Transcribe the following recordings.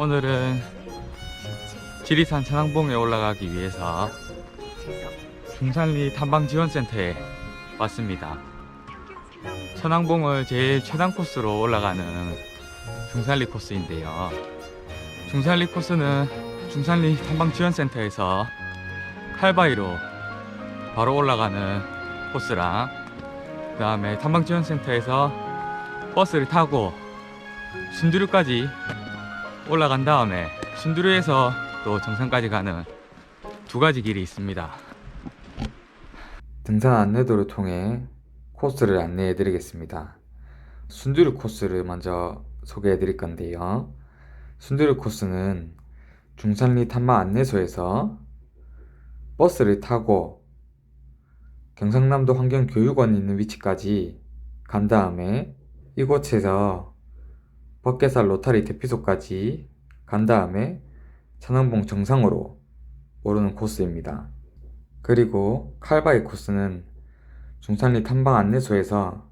오늘은 지리산 천왕봉에 올라가기 위해서 중산리 탐방지원센터에 왔습니다. 천왕봉을 제일 최단 코스로 올라가는 중산리 코스인데요. 중산리 코스는 중산리 탐방지원센터에서 칼바위로 바로 올라가는 코스랑 그 다음에 탐방지원센터에서 버스를 타고 순두류까지 올라간 다음에 순두류에서 또 정상까지 가는 두 가지 길이 있습니다. 등산 안내도를 통해 코스를 안내해 드리겠습니다. 순두류 코스를 먼저 소개해 드릴 건데요. 순두류 코스는 중산리 탐마 안내소에서 버스를 타고 경상남도 환경교육원이 있는 위치까지 간 다음에 이곳에서 법계산 로타리 대피소까지 간 다음에 천왕봉 정상으로 오르는 코스입니다. 그리고 칼바이 코스는 중산리 탐방 안내소에서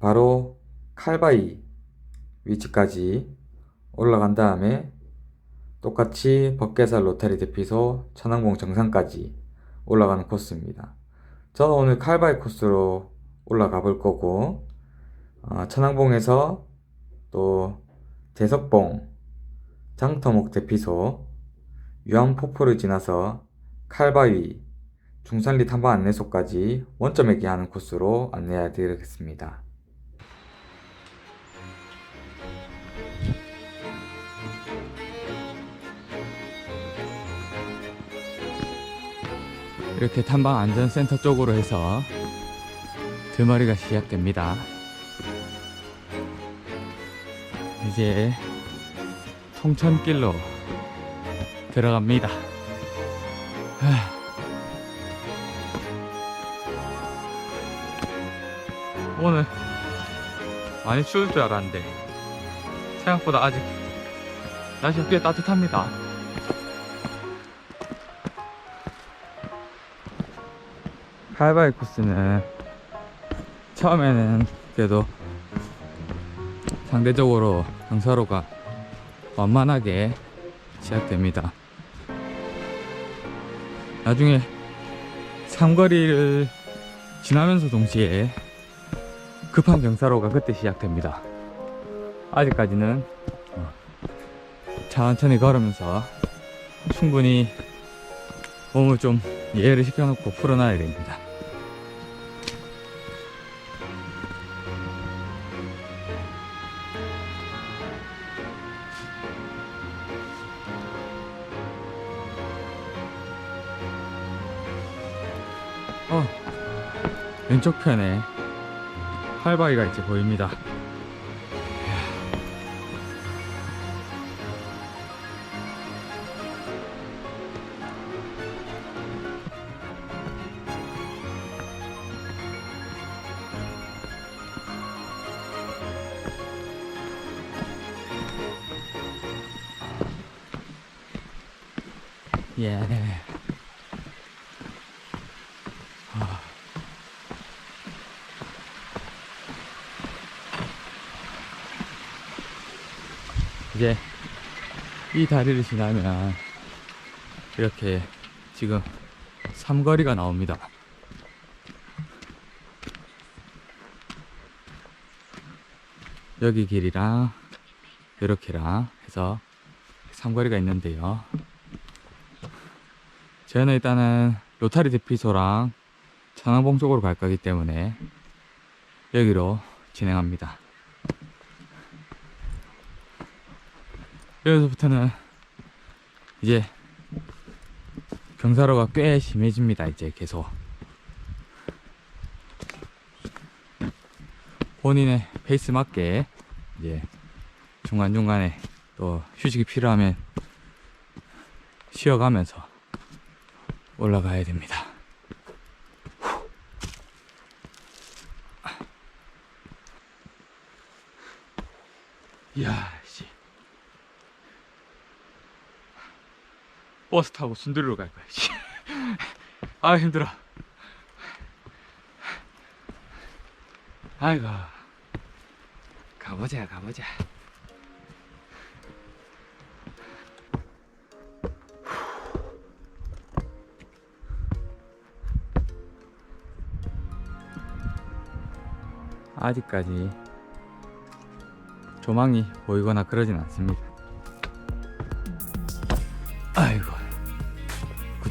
바로 칼바이 위치까지 올라간 다음에 똑같이 법계산 로타리 대피소 천왕봉 정상까지 올라가는 코스입니다. 저는 오늘 칼바이 코스로 올라가 볼 거고 어, 천왕봉에서 또 제석봉 장터목 대피소 유암폭포를 지나서 칼바위 중산리 탐방 안내소까지 원점에 하는 코스로 안내해 드리겠습니다. 이렇게 탐방 안전센터 쪽으로 해서 드머리가 시작됩니다. 이제 통천길로 들어갑니다. 하. 오늘 많이 추울 줄 알았는데 생각보다 아직 날씨가 꽤 따뜻합니다. 칼바이 코스는 처음에는 그래도 상대적으로 경사로가 완만하게 시작됩니다. 나중에 삼거리를 지나면서 동시에 급한 경사로가 그때 시작됩니다. 아직까지는 어, 천천히 걸으면서 충분히 몸을 좀 예를 시켜놓고 풀어놔야 됩니다. 어, 왼쪽 편에 활바위가 이제 보입니다. 이 다리를 지나면 이렇게 지금 삼거리가 나옵니다. 여기 길이랑 이렇게랑 해서 삼거리가 있는데요. 저는 일단은 로타리 대피소랑 천왕봉 쪽으로 갈 거기 때문에 여기로 진행합니다. 여기서부터는 이제 경사로가 꽤 심해집니다. 이제 계속 본인의 페이스 맞게 이제 중간 중간에 또 휴식이 필요하면 쉬어가면서 올라가야 됩니다. 이야, 버스 타고 순두리로 갈 거야. 아 힘들어. 아이고 가보자 가보자. 아직까지 조망이 보이거나 그러진 않습니다.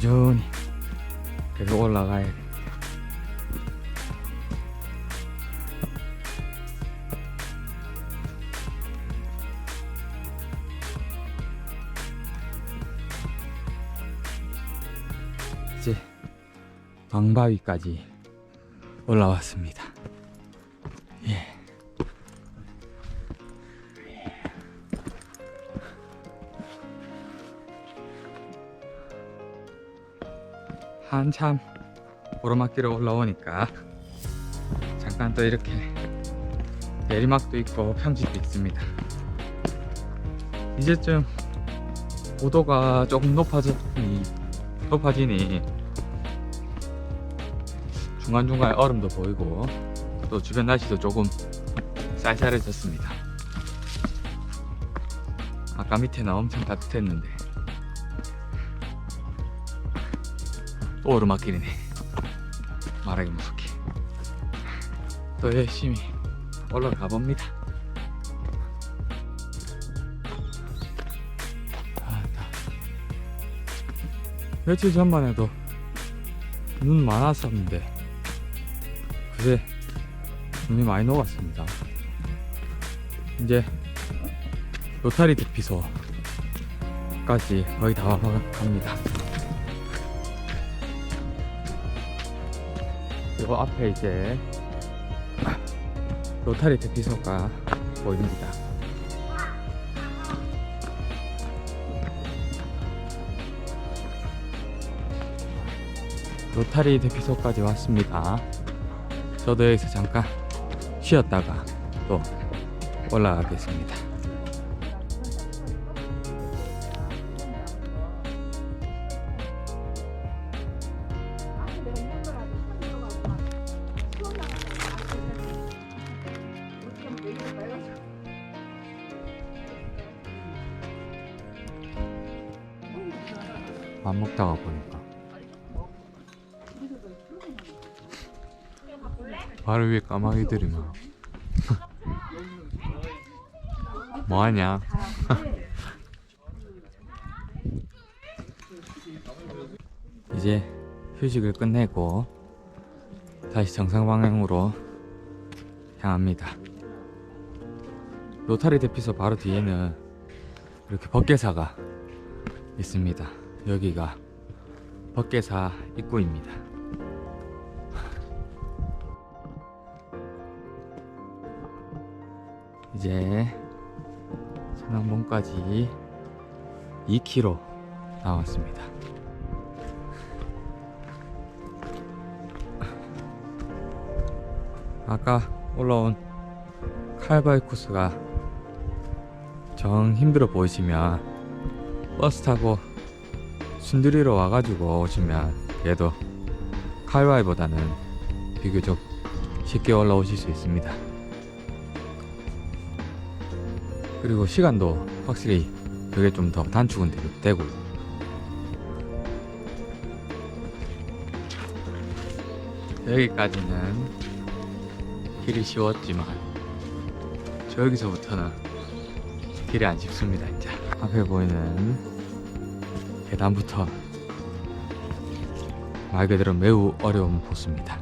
꾸준히 계속 올라가야 돼. 이제 방바위까지 올라왔습니다. 한참 오르막길을 올라오니까 잠깐 또 이렇게 내리막도 있고 평지도 있습니다. 이제쯤 고도가 조금 높아지니 높아지니 중간중간에 얼음도 보이고 또 주변 날씨도 조금 쌀쌀해졌습니다. 아까 밑에는 엄청 따뜻했는데 또 오르막길이네. 말하기 무섭게. 또 열심히 올라가 봅니다. 아따. 며칠 전만 해도 눈 많았었는데 그새 눈이 많이 녹았습니다. 이제 로타리 대피소까지 거의 다 갑니다. 그리고 앞에 이제 로타리 대피소가 보입니다. 로타리 대피소까지 왔습니다. 저도 여기서 잠깐 쉬었다가 또 올라가겠습니다. 바로 위에 까마귀들이 막 뭐하냐? 이제 휴식을 끝내고 다시 정상 방향으로 향합니다. 로타리 대피소 바로 뒤에는 이렇게 법계사가 있습니다. 여기가 법계사 입구입니다 이제 천왕봉까지 2km 나왔습니다. 아까 올라온 칼바이 코스가 정 힘들어 보이시면 버스 타고 순두리로 와가지고 오시면 그래도 칼바이보다는 비교적 쉽게 올라오실 수 있습니다. 그리고 시간도 확실히 그게 좀 더 단축은 되- 되고. 여기까지는 길이 쉬웠지만 저기서부터는 길이 안 쉽습니다 이제 앞에 보이는 계단부터 말 그대로 매우 어려운 코스입니다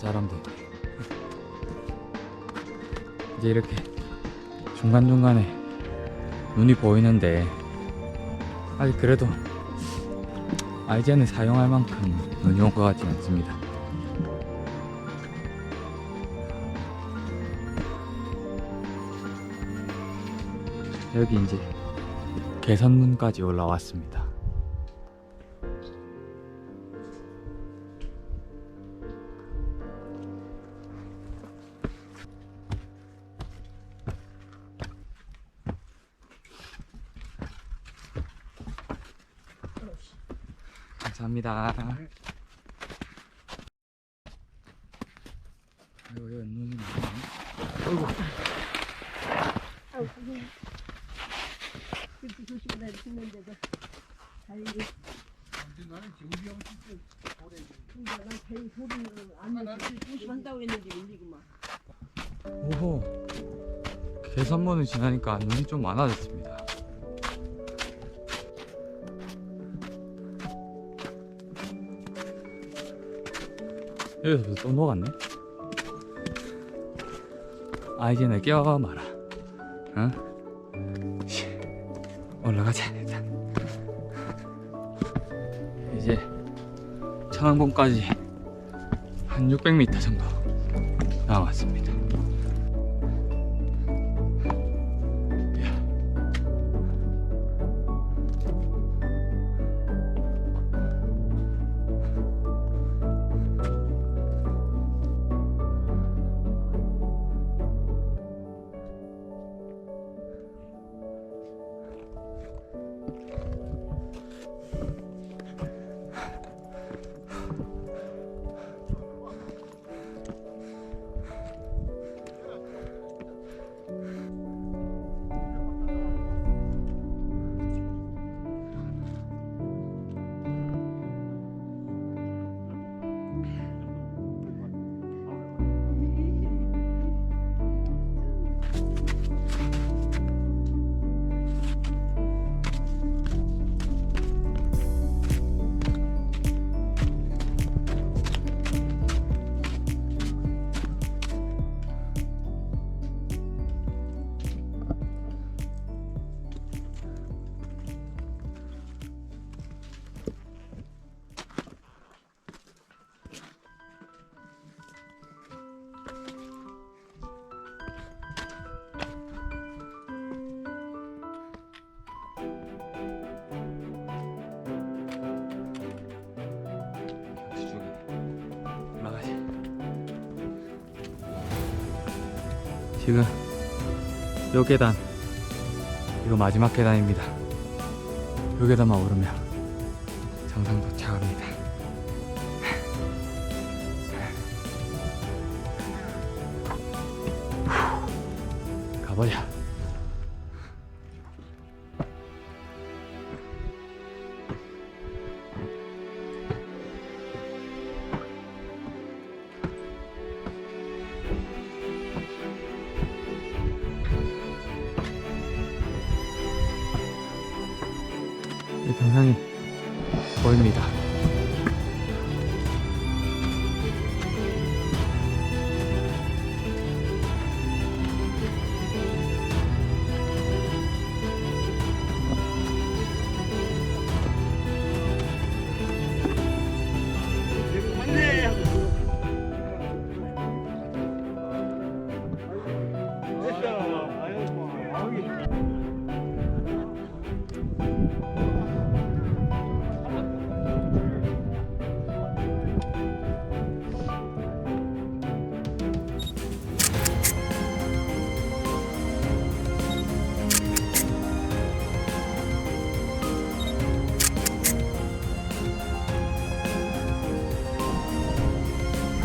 사람들. 이제 이렇게 중간중간에 눈이 보이는데 아직 그래도 아 이제는 사용할 만큼 눈이 온것 같진 않습니다. 여기 이제 개선문까지 올라왔습니다 감사합니다. 아이고, 여기 눈이 많네. 아이고, 그렇게 조심을 했는데도 다행히 근데 난 괜히 소리를 안 내서 조심한다고 했는데 밀리구만 오호. 계산문을 지나니까 눈이 좀 많아졌습니다. 여기서부터 또 녹았네. 아 이제 내껴 마라. 어? 씨, 올라가자. 일단. 이제 천왕봉까지 한 600m 정도 남았습니다. 지금 요 계단 이거 마지막 계단입니다. 요 계단만 오르면 정상 도착합니다. 가보자. 이 정상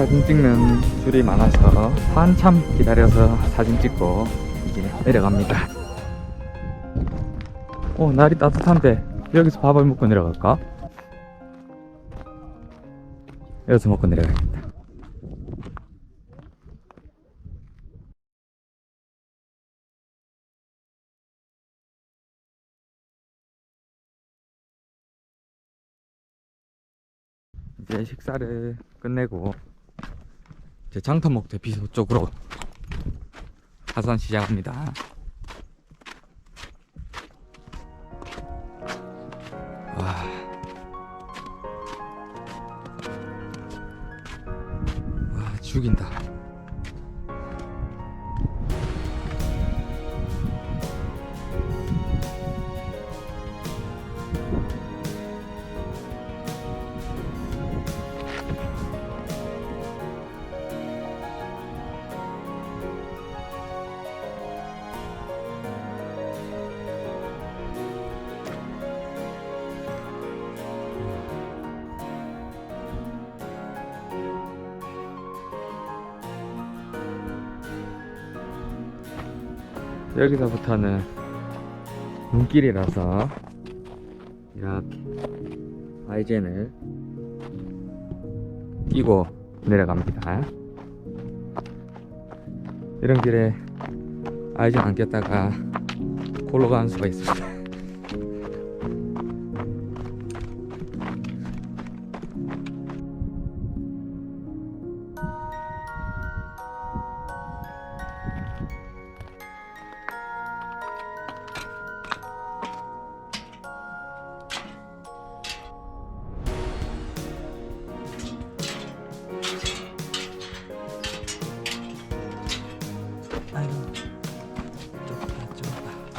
사진 찍는 줄이 많아서 한참 기다려서 사진 찍고 이제 내려갑니다. 오, 날이 따뜻한데 여기서 밥을 먹고 내려갈까? 여기서 먹고 내려가겠다. 이제 식사를 끝내고 이 제 장터목 대피소 쪽으로 하산 시작합니다. 와. 와, 죽인다. 여기서부터는 눈길이라서 이렇게 아이젠을 끼고 내려갑니다. 이런 길에 아이젠 안 꼈다가 골로 가는 수가 있습니다.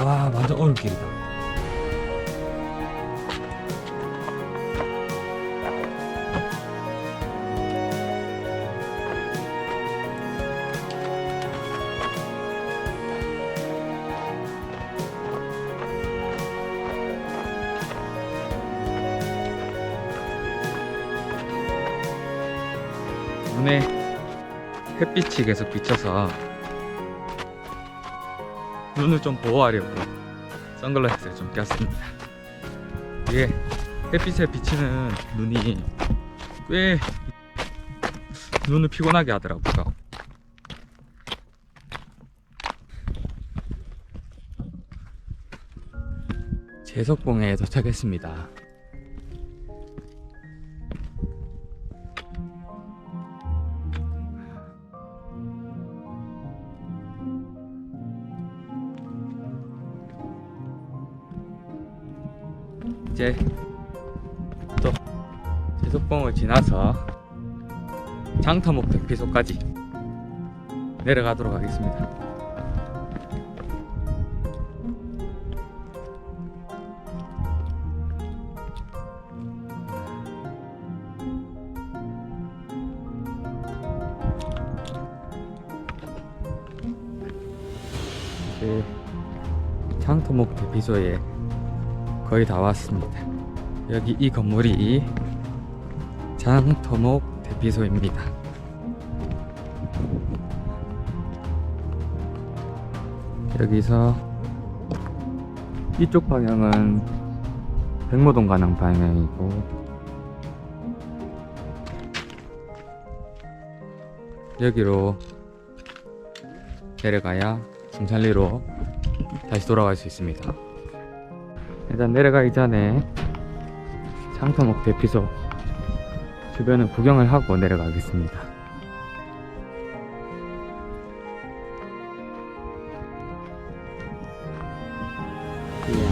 와 완전 오른길이다. 눈에 햇빛이 계속 비쳐서 눈을 좀 보호하려고 선글라스를 좀 꼈습니다. 이게 햇빛에 비치는 눈이 꽤 눈을 피곤하게 하더라고요. 제석봉에 도착했습니다. 이제 또 제석봉을 지나서 장터목 대피소까지 내려가도록 하겠습니다. 장터목 대피소에 거의 다 왔습니다. 여기 이 건물이 장터목 대피소입니다. 여기서 이쪽 방향은 백모동 가는 방향이고 여기로 내려가야 중산리로 다시 돌아갈 수 있습니다. 일단 내려가기 전에 장터목 대피소 주변을 구경을 하고 내려가겠습니다. 이야,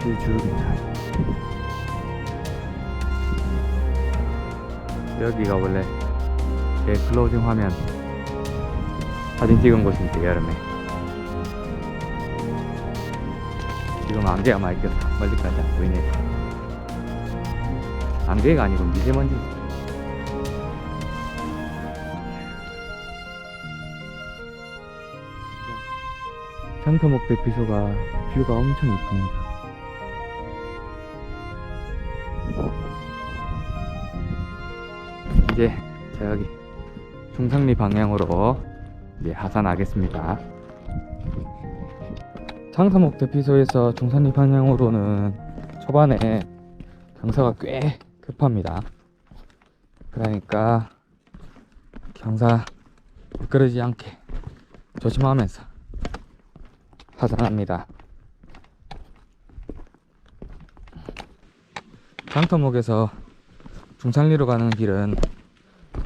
뷰 좋다. 여기가 원래 제 클로징 화면 사진 찍은 곳인데 여름에 지금 안개가 껴서 멀리까지 안 보이네요. 안개가 아니고 미세먼지. 장터목 대피소가 뷰가 엄청 이쁩니다. 이제 자 여기 중상리 방향으로 이제 하산하겠습니다. 장터목 대피소에서 중산리 방향으로는 초반에 경사가 꽤 급합니다. 그러니까 경사 미끄러지지 않게 조심하면서 하산합니다. 장터목에서 중산리로 가는 길은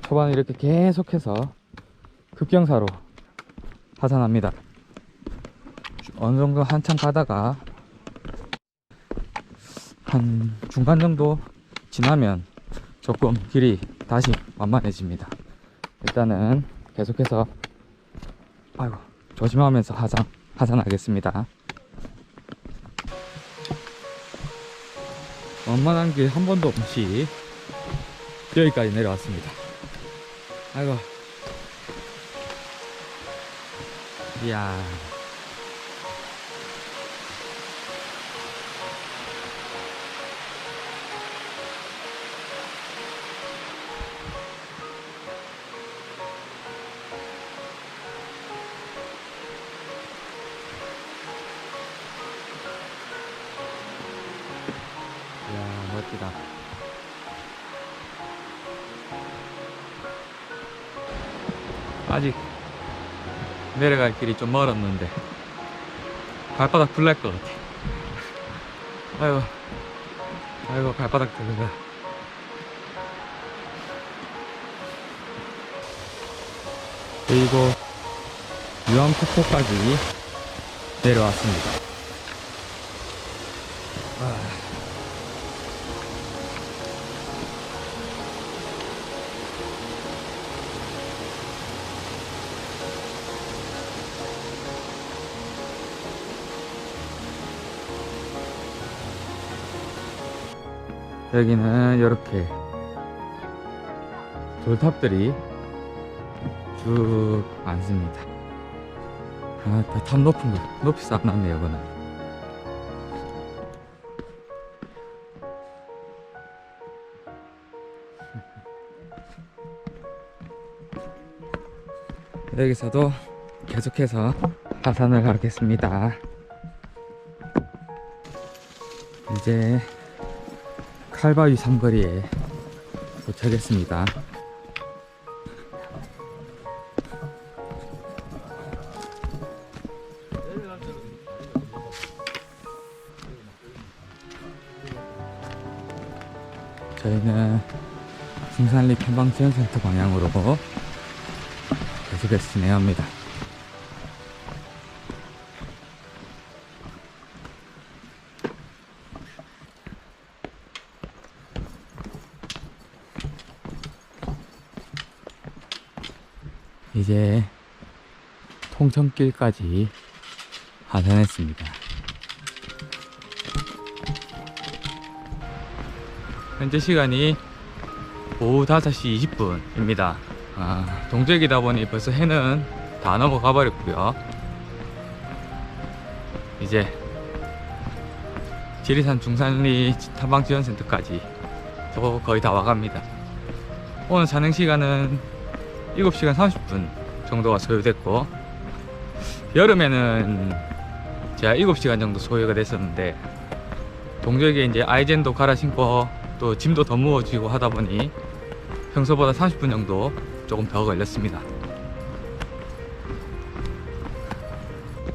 초반에 이렇게 계속해서 급경사로 하산합니다. 어느 정도 한참 가다가 한 중간 정도 지나면 조금 길이 다시 완만해집니다. 일단은 계속해서 아이고 조심하면서 하산 하산하겠습니다. 완만한 길 한 번도 없이 여기까지 내려왔습니다. 아이고 이야 아직 내려갈 길이 좀 멀었는데 발바닥 불날 것 같아. 아이고, 아이고 발바닥 들린다. 그리고 유황폭포까지 내려왔습니다. 여기는 이렇게 돌탑들이 쭉 많습니다. 아, 다탑 높은 거, 높이 쌓아놨네요, 이거는. 여기서도 계속해서 하산을 하겠습니다. 이제 칼바위 삼거리에 도착했습니다. 저희는 중산리 편방지원센터 방향으로 계속해서 진행합니다. 이제 통천길까지 하산했습니다. 현재 시간이 오후 5시 20분입니다. 아, 동쪽이다 보니 벌써 해는 다 넘어가 버렸고요. 이제 지리산 중산리 탐방지원센터까지 또 거의 다 와갑니다. 오늘 산행 시간은 7시간 30분 정도가 소요됐고 여름에는 제가 7시간 정도 소요가 됐었는데 동쪽에 이제 아이젠도 갈아 신고 또 짐도 더 무거워지고 하다 보니 평소보다 30분 정도 조금 더 걸렸습니다.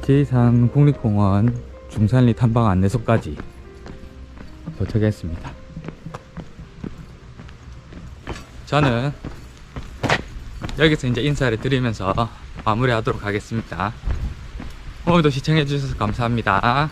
지리산 국립공원 중산리 탐방 안내소까지 도착했습니다. 저는 여기서 이제 인사를 드리면서 마무리하도록 하겠습니다. 오늘도 시청해주셔서 감사합니다.